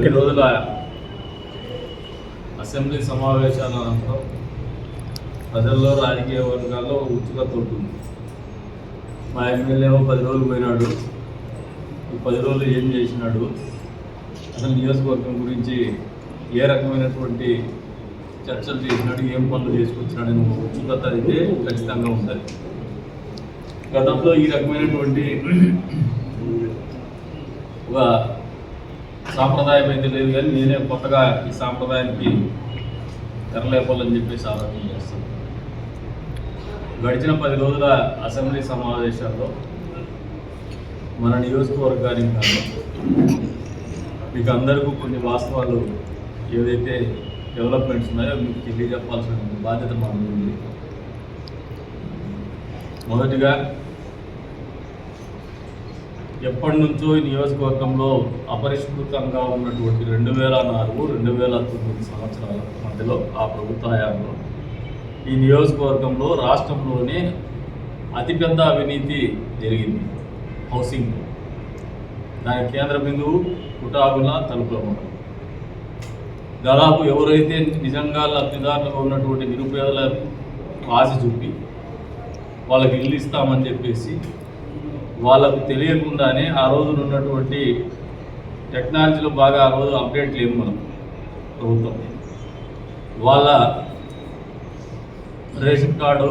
నిమిషం రోజుల అసెంబ్లీ సమావేశాల అనంతరం ప్రజల్లో రాజకీయ వర్గాల్లో ఉత్సుకత ఉంటుంది. మా ఎమ్మెల్యేమో పది రోజులు పోయినాడు. ఈ పది రోజులు ఏం చేసినాడు? అసలు నియోజకవర్గం గురించి ఏ రకమైనటువంటి చర్చలు చేసినాడు? ఏం పనులు చేసుకొచ్చినాడు? అని ఉత్సుకత అయితే ఖచ్చితంగా ఉంటుంది. గతంలో ఈ రకమైనటువంటి ఒక సాంప్రదాయం అయితే లేదు కానీ నేనే కొత్తగా ఈ సాంప్రదాయానికి తెరలేపాలని చెప్పేసి ఆలోచన చేస్తాను. గడిచిన పది రోజుల అసెంబ్లీ సమావేశాల్లో మన నియోజకవర్గానికి కాదు మీకు అందరికీ కొన్ని వాస్తవాలు ఏదైతే డెవలప్మెంట్స్ ఉన్నాయో మీకు తెలియజెప్పాల్సిన బాధ్యత మనకు ఉంది మొదటిగా ఎప్పటి నుంచో ఈ నియోజకవర్గంలో అపరిష్కృతంగా ఉన్నటువంటి రెండు వేల నాలుగు రెండు వేల తొమ్మిది సంవత్సరాల మధ్యలో ఆ ప్రభుత్వ హయాంలో ఈ నియోజకవర్గంలో రాష్ట్రంలోనే అతిపెద్ద అవినీతి జరిగింది. హౌసింగ్ దాని కేంద్ర బిందువు కుటాబుల తలుపుల దాదాపు ఎవరైతే నిజంగా లబ్ధిదారులుగా ఉన్నటువంటి నిరుపేదల ఆశ చూపి వాళ్ళకి ఇల్లు ఇస్తామని చెప్పేసి వాళ్ళకు తెలియకుండానే ఆ రోజున ఉన్నటువంటి టెక్నాలజీలో బాగా ఆ రోజు అప్డేట్ లేము మనం ప్రభుత్వం. వాళ్ళ రేషన్ కార్డు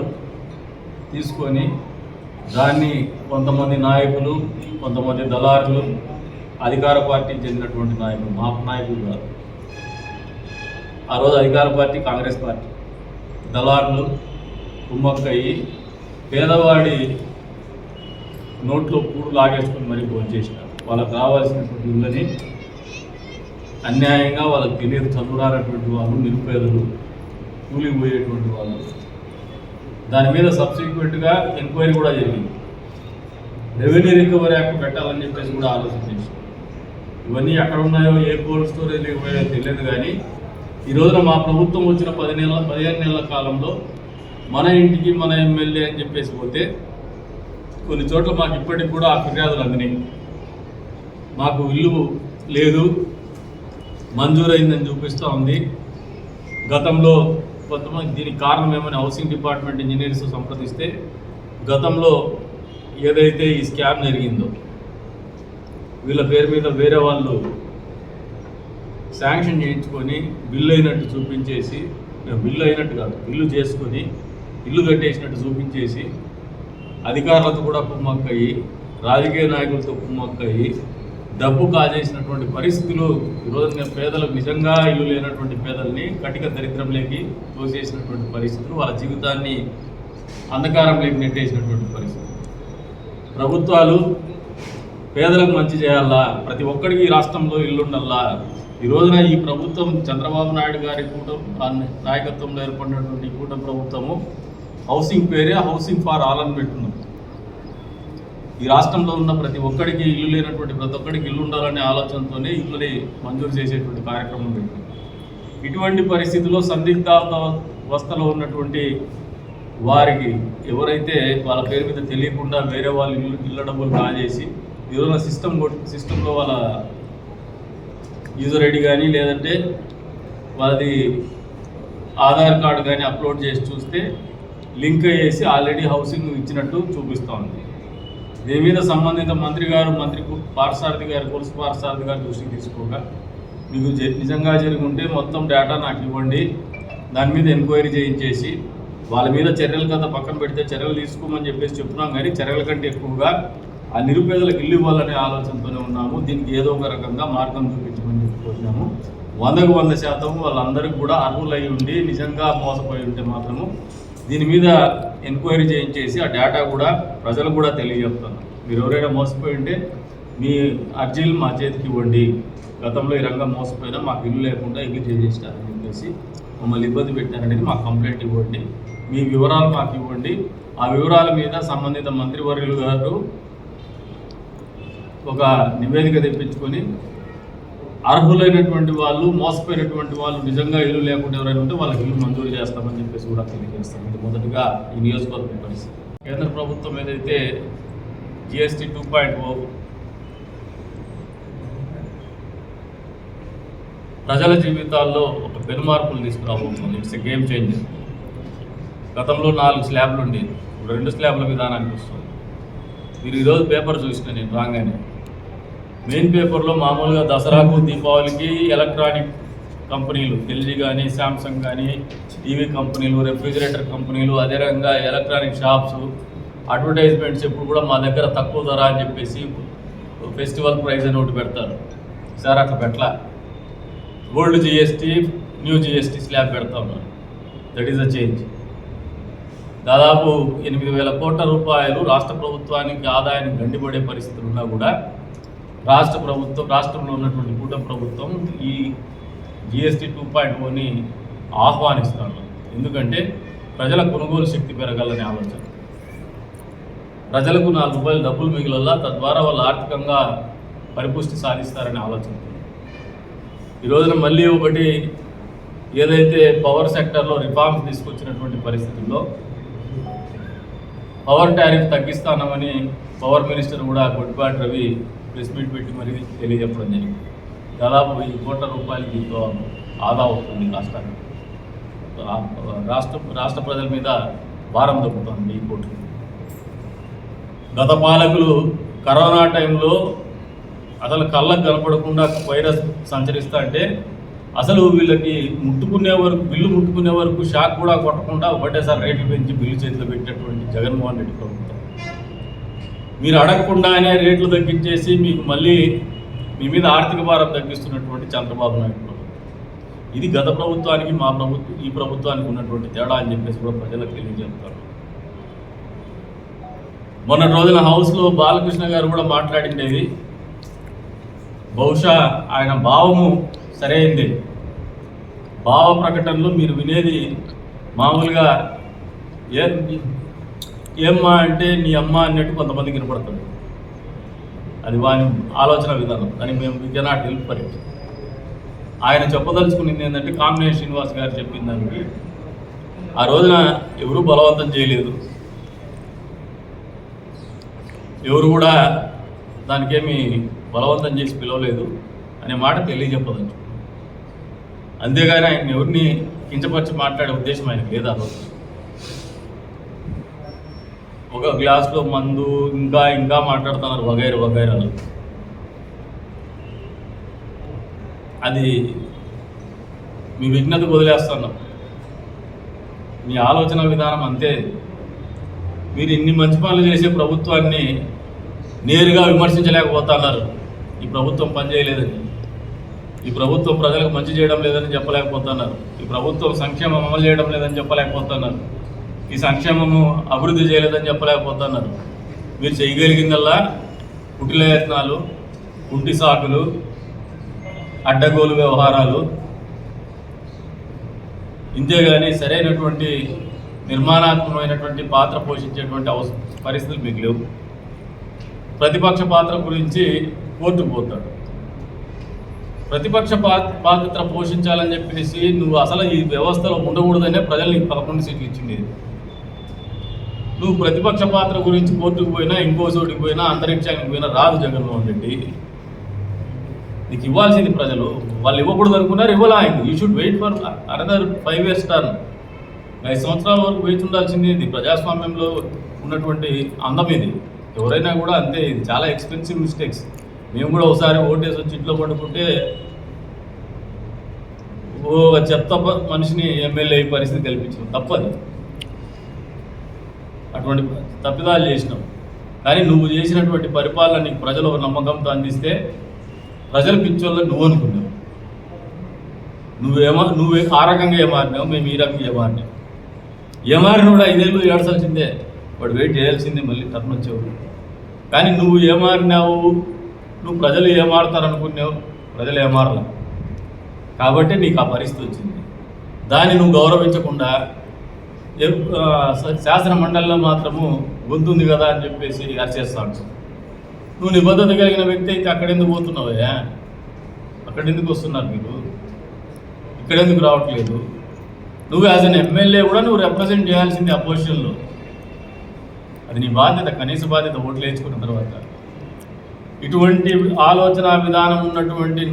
తీసుకొని దాన్ని కొంతమంది నాయకులు కొంతమంది దళారులు అధికార పార్టీకి చెందినటువంటి నాయకులు మా నాయకులు కాదు. ఆ రోజు అధికార పార్టీ కాంగ్రెస్ పార్టీ. దళారులు కుమ్మక్కయ్యి పేదవాడి నోట్లో పూడు లాగేసుకొని మరీ భోంచేసినారు వాళ్ళకి కావాల్సినటువంటి ఇళ్ళని అన్యాయంగా వాళ్ళకి తెలియదు చదువురానటువంటి వాళ్ళు నిరుపేదలు కూలికి పోయేటువంటి వాళ్ళు. దాని మీద సబ్సిక్వెంట్గా ఎంక్వైరీ కూడా జరిగింది. రెవెన్యూ రికవరీ యాక్ట్ పెట్టాలని చెప్పేసి కూడా ఆలోచించారు ఇవన్నీ ఎక్కడ ఉన్నాయో ఏ కోల్డ్ స్టోరేజ్ లేకపోయాయో తెలియదు కానీ ఈ రోజున మా ప్రభుత్వం వచ్చిన పది నెలల పదిహేను నెలల కాలంలో మన ఇంటికి మన ఎమ్మెల్యే అని చెప్పేసి పోతే కొన్ని చోట్ల మాకు ఇప్పటికి కూడా ఆ ఫిర్యాదులు అందినాయి. మాకు ఇల్లు లేదు మంజూరైందని చూపిస్తూ ఉంది. గతంలో కొంతమంది దీనికి కారణం ఏమని హౌసింగ్ డిపార్ట్మెంట్ ఇంజనీర్స్ సంప్రదిస్తే గతంలో ఏదైతే ఈ స్కామ్ జరిగిందో వీళ్ళ పేరు మీద వేరే వాళ్ళు శాంక్షన్ చేయించుకొని బిల్లు అయినట్టు చూపించేసి బిల్లు అయినట్టు కాదు బిల్లు చేసుకొని ఇల్లు కట్టేసినట్టు చూపించేసి అధికారులతో కూడా కుమ్మక్కయ్యి రాజకీయ నాయకులతో కుమ్మక్కయ్యి డబ్బు కాజేసినటువంటి పరిస్థితులు ఈరోజు నేను పేదలకు నిజంగా ఇల్లు లేనటువంటి పేదల్ని కటిక దరిద్రంలోకి తోసేసినటువంటి పరిస్థితులు వాళ్ళ జీవితాన్ని అంధకారంలోకి నెట్టేసినటువంటి పరిస్థితులు. ప్రభుత్వాలు పేదలకు మంచి చేయాలా? ప్రతి ఒక్కడికి ఈ రాష్ట్రంలో ఇల్లుండల్లా ఈ రోజున ఈ ప్రభుత్వం చంద్రబాబు నాయుడు గారి కూటమి నాయకత్వంలో ఏర్పడినటువంటి కూటమి ప్రభుత్వము హౌసింగ్ పేరే హౌసింగ్ ఫార్ ఆల్ అని పెట్టున్నాం. ఈ రాష్ట్రంలో ఉన్న ప్రతి ఒక్కడికి ఇల్లు లేనటువంటి ప్రతి ఒక్కడికి ఇల్లు ఉండాలనే ఆలోచనతోనే ఇల్లుని మంజూరు చేసేటువంటి కార్యక్రమం పెట్టింది ఇటువంటి పరిస్థితుల్లో సందిగ్ధావస్థలో ఉన్నటువంటి వారికి ఎవరైతే వాళ్ళ పేరు మీద తెలియకుండా వేరే వాళ్ళు ఇల్లు ఇళ్ళ డబ్బులు కాజేసి ఈరోజు సిస్టమ్ సిస్టంలో వాళ్ళ యూజర్ ఐడి కానీ లేదంటే వాళ్ళది ఆధార్ కార్డు కానీ అప్లోడ్ చేసి చూస్తే లింక్ చేసి ఆల్రెడీ హౌసింగ్ ఇచ్చినట్టు చూపిస్తోంది దీని మీద సంబంధిత మంత్రి గారు మంత్రి కు- పార్సారథి గారు కొలుసు పార్సారథి గారు దృష్టికి తీసుకోగా మీకు జ- నిజంగా జరిగి ఉంటే మొత్తం డేటా నాకు ఇవ్వండి. దాని మీద ఎంక్వైరీ చేయించేసి వాళ్ళ మీద చర్యలు కదా పక్కన పెడితే చర్యలు తీసుకోమని చెప్పేసి చెప్తున్నాం కానీ చర్యల కంటే ఎక్కువగా ఆ నిరుపేదలకు ఇల్లు ఇవ్వాలనే ఆలోచనతోనే ఉన్నాము. దీనికి ఏదో ఒక రకంగా మార్గం చూపించమని చెప్పుకుంటున్నాము వందకు వంద శాతం వాళ్ళందరికీ కూడా అర్హులై ఉండి నిజంగా మోసపోయి ఉంటే మాత్రము దీని మీద ఎంక్వైరీ చేయించేసి ఆ డేటా కూడా ప్రజలు కూడా తెలియజెప్తున్నాం మీరు ఎవరైనా మోసపోయి ఉంటే మీ అర్జీలు మా చేతికి ఇవ్వండి. గతంలో ఈ రంగం మోసపోయినా మాకు ఇల్లు లేకుండా ఇల్లు చేసేసినారని చెప్పేసి మమ్మల్ని ఇబ్బంది పెట్టారనేది మాకు కంప్లైంట్ ఇవ్వండి. మీ వివరాలు మాకు ఇవ్వండి. ఆ వివరాల మీద సంబంధిత మంత్రివర్యులు గారు ఒక నివేదిక తెప్పించుకొని అర్హులైనటువంటి వాళ్ళు మోసపోయినటువంటి వాళ్ళు నిజంగా ఇల్లు లేకుండా ఎవరైనా ఉంటే వాళ్ళకి ఇల్లు మంజూరు చేస్తామని చెప్పేసి కూడా తెలియజేస్తాం. ఇది మొదటగా ఈ నియోజకవర్గం పరిస్థితి. కేంద్ర ప్రభుత్వం ఏదైతే జిఎస్టీ టూ పాయింట్ ఓ ప్రజల జీవితాల్లో ఒక పెనుమార్పులు తీసుకురాబోతుంది ఇట్స్ ఎ గేమ్ చేంజర్ గతంలో నాలుగు స్లాబ్లు ఉండేది ఇప్పుడు రెండు స్లాబ్ల విధానానికి వస్తుంది. మీరు ఈరోజు పేపర్ చూసిన నేను రాగానే మెయిన్ పేపర్లో మామూలుగా దసరాకు దీపావళికి ఎలక్ట్రానిక్ కంపెనీలు ఎల్జీ కానీ శాంసంగ్ కానీ టీవీ కంపెనీలు రెఫ్రిజిరేటర్ కంపెనీలు అదే రకంగా ఎలక్ట్రానిక్ షాప్స్ అడ్వర్టైజ్మెంట్స్ ఎప్పుడు కూడా మా దగ్గర తక్కువ ధర అని చెప్పేసి ఫెస్టివల్ ప్రైజ్ అని ఒకటి పెడతారు. సార్ అట్లా పెట్టలా? Old GST new GST slab పెడతా ఉన్నారు. దట్ ఈస్ అ చేంజ్ దాదాపు ఎనిమిది వేల కోట్ల రూపాయలు రాష్ట్ర ప్రభుత్వానికి ఆదాయానికి గండిపడే పరిస్థితులు ఉన్నా కూడా రాష్ట్ర ప్రభుత్వం రాష్ట్రంలో ఉన్నటువంటి కూటమి ప్రభుత్వం ఈ జిఎస్టీ టూ పాయింట్ ఓని oh ఆహ్వానిస్తాను ఎందుకంటే ప్రజల కొనుగోలు శక్తి పెరగాలనే ఆలోచన. ప్రజలకు నాలుగు రూపాయలు డబ్బులు మిగిలల్లా తద్వారా వాళ్ళు ఆర్థికంగా పరిపుష్టి సాధిస్తారనే ఆలోచన. ఈ రోజున మళ్ళీ ఒకటి ఏదైతే పవర్ సెక్టర్లో రిఫార్మ్స్ తీసుకొచ్చినటువంటి పరిస్థితుల్లో పవర్ టారిఫ్ తగ్గిస్తానమని పవర్ మినిస్టర్ కూడా గొడ్డిపాటి రవి ప్రెస్ మీట్ పెట్టి మరీ తెలియజెప్పడం జరిగింది. దాదాపు వెయ్యి కోట్ల రూపాయలు దీంతో ఆదా అవుతుంది రాష్ట్రానికి. రాష్ట్ర రాష్ట్ర ప్రజల మీద భారం దొక్కుతుంది వెయ్యి కోట్లు గత పాలకులు కరోనా టైంలో అసలు కళ్ళకు కనపడకుండా వైరస్ సంచరిస్తా అంటే అసలు వీళ్ళకి ముట్టుకునే వరకు బిల్లు ముట్టుకునే వరకు షాక్ కూడా కొట్టకుండా ఒకటేసారి రేట్లు పెంచి బిల్లు చేతిలో పెట్టినటువంటి జగన్మోహన్ రెడ్డి ప్రభుత్వం. మీరు అడగకుండానే రేట్లు తగ్గించేసి మీకు మళ్ళీ మీ మీద ఆర్థిక భారం తగ్గిస్తున్నటువంటి చంద్రబాబు నాయుడు ప్రభుత్వం ఇది గత ప్రభుత్వానికి మా ప్రభుత్వం ఈ ప్రభుత్వానికి ఉన్నటువంటి తేడా అని చెప్పేసి కూడా ప్రజలకు తెలియజేస్తారు. మొన్నటి రోజున హౌస్లో బాలకృష్ణ గారు కూడా మాట్లాడిండేది బహుశా ఆయన భావము సరైంది. భావ ప్రకటనలు మీరు వినేది మామూలుగా ఏ ఏమ్మా అంటే నీ అమ్మ అన్నట్టు కొంతమంది వినపడుతుంది. అది వాని ఆలోచన విధానం. కానీ మేము we cannot help for it. ఆయన చెప్పదలుచుకున్నది ఏంటంటే కామినేని శ్రీనివాస్ గారు చెప్పిన దానికి. ఆ రోజున ఎవరూ బలవంతం చేయలేదు. ఎవరు కూడా దానికేమి బలవంతం చేసి పిలవలేదు అనే మాట తెలియజెప్పదలుచుకున్నాను అంతేగాని ఆయన ఎవరిని కించపరిచి మాట్లాడే ఉద్దేశం ఆయనకు లేదు ఆ రోజు ఒక గ్లాస్లో మందు ఇంకా ఇంకా మాట్లాడుతున్నారు వగైరు వగైరాలు అది మీ విఘ్నతకు వదిలేస్తున్నాం మీ ఆలోచన విధానం అంతే. మీరు ఇన్ని మంచి పనులు చేసే ప్రభుత్వాన్ని నేరుగా విమర్శించలేకపోతున్నారు. ఈ ప్రభుత్వం పనిచేయలేదని ఈ ప్రభుత్వం ప్రజలకు మంచి చేయడం లేదని చెప్పలేకపోతున్నారు. ఈ ప్రభుత్వం సంక్షేమం అమలు చేయడం లేదని చెప్పలేకపోతున్నారు. ఈ సంక్షేమము అభివృద్ధి చేయలేదని చెప్పలేకపోతున్నారు. మీరు చేయగలిగిందల్లా కుటిలయత్నాలు కుంటి సాకులు అడ్డగోలు వ్యవహారాలు ఇంతేగాని సరైనటువంటి నిర్మాణాత్మకమైనటువంటి పాత్ర పోషించేటువంటి అవస పరిస్థితులు మీకు లేవు. ప్రతిపక్ష పాత్ర గురించి కోర్టుకు పోతాడు. ప్రతిపక్ష పాత్ర పోషించాలని చెప్పేసి నువ్వు అసలు ఈ వ్యవస్థలో ఉండకూడదనే ప్రజలు నీకు పదకొండు సీట్లు ఇచ్చింది నువ్వు ప్రతిపక్ష పాత్ర గురించి కోర్టుకు పోయినా ఇంకో చోటికి పోయినా అంతరిక్షానికి పోయినా రాదు జగన్మోహన్ రెడ్డి. నీకు ఇవ్వాల్సింది ప్రజలు. వాళ్ళు ఇవ్వకూడదు అనుకున్నారు ఇవ్వాలా ఆయన you should wait for another five years turn ఐదు సంవత్సరాల వరకు వేచి ఉండాల్సింది ఇది. ప్రజాస్వామ్యంలో ఉన్నటువంటి అందం ఇది. ఎవరైనా కూడా అంతే ఇది చాలా ఎక్స్పెన్సివ్ మిస్టేక్స్ మేము కూడా ఒకసారి ఓటేసి వచ్చి ఇంట్లో పడుకుంటే ఓ చెత్త మనిషిని ఎమ్మెల్యే పరిస్థితి కల్పించాం తప్పదు. అటువంటి తప్పిదాలు చేసినాం. కానీ నువ్వు చేసినటువంటి పరిపాలన నీకు ప్రజలు ఒక నమ్మకంతో అందిస్తే ప్రజలు పిచ్చోళ్ళు నువ్వు అనుకున్నావు నువ్వేమో నువ్వు ఆ రకంగా ఏమారినావు మేము ఈ రకంగా ఏమారినాం. ఏమారిన కూడా ఐదేళ్ళు ఏడ్చాల్సిందే వాడు వెయిట్ చేయాల్సిందే మళ్ళీ టర్న్ వచ్చేవాడు. కానీ నువ్వు ఏమారినావు నువ్వు ప్రజలు ఏమారుతారనుకున్నావు ప్రజలు ఏమారలా. కాబట్టి నీకు ఆ పరిస్థితి వచ్చింది. దాన్ని నువ్వు గౌరవించకుండా శాసన మండలిలో మాత్రము గొంతుంది కదా అని చెప్పేసి అరిచేస్తాను నువ్వు నిబద్ధత కలిగిన వ్యక్తి అయితే అక్కడెందుకు పోతున్నావయ్యా? అక్కడెందుకు వస్తున్నారు మీరు? ఇక్కడెందుకు రావట్లేదు? నువ్వు యాజ్ అన్ ఎమ్మెల్యే కూడా నువ్వు రిప్రజెంట్ చేయాల్సింది అపోజిషన్లో అది నీ బాధ్యత కనీస బాధ్యత ఓట్లు వేసుకున్న తర్వాత. ఇటువంటి ఆలోచన విధానం ఉన్నటువంటి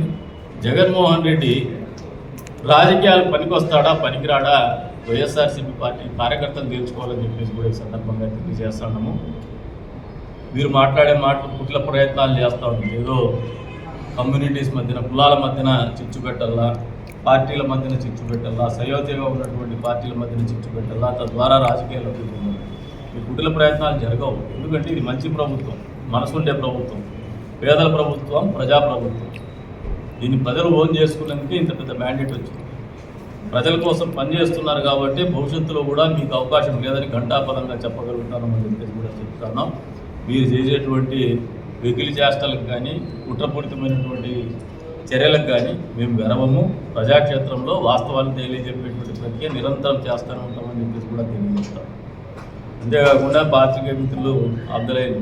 జగన్మోహన్ రెడ్డి రాజకీయాలు పనికొస్తాడా పనికిరాడా? వైఎస్ఆర్సీపీ పార్టీ కార్యకర్తలు తీర్చుకోవాలని చెప్పేసి కూడా ఈ సందర్భంగా తెలియజేస్తున్నాము మీరు మాట్లాడే మాటలు పుట్ల ప్రయత్నాలు చేస్తూ ఉంటారు ఏదో కమ్యూనిటీస్ మధ్యన కులాల మధ్యన చిచ్చు పెట్టాలా పార్టీల మధ్యన చిచ్చు పెట్టాలా సయోధ్యగా ఉన్నటువంటి పార్టీల మధ్యన చిచ్చు పెట్టాలా తద్వారా రాజకీయాల్లో దిగుతున్నారు ఈ కుటిల ప్రయత్నాలు జరగవు. ఎందుకంటే ఇది మంచి ప్రభుత్వం మనసుండే ప్రభుత్వం పేదల ప్రభుత్వం ప్రజా ప్రభుత్వం దీన్ని ప్రజలు ఓన్ చేసుకునేందుకే ఇంత పెద్ద మ్యాండేట్ వచ్చింది. ప్రజల కోసం పనిచేస్తున్నారు కాబట్టి భవిష్యత్తులో కూడా మీకు అవకాశం లేదని ఘంటాపదంగా అని చెప్పేసి కూడా చెప్తున్నాం మీరు చేసేటువంటి వెకిలి చేష్టలకు కానీ కుట్రపూరితమైనటువంటి చర్యలకు కానీ మేము గర్వము. ప్రజాక్షేత్రంలో వాస్తవాన్ని తెలియజెప్పేటువంటి ప్రక్రియ నిరంతరం చేస్తూనే ఉంటామని చెప్పేసి కూడా తెలియజేస్తాం. అంతేకాకుండా పాత్రికేయ మిత్రులు అబ్దులైన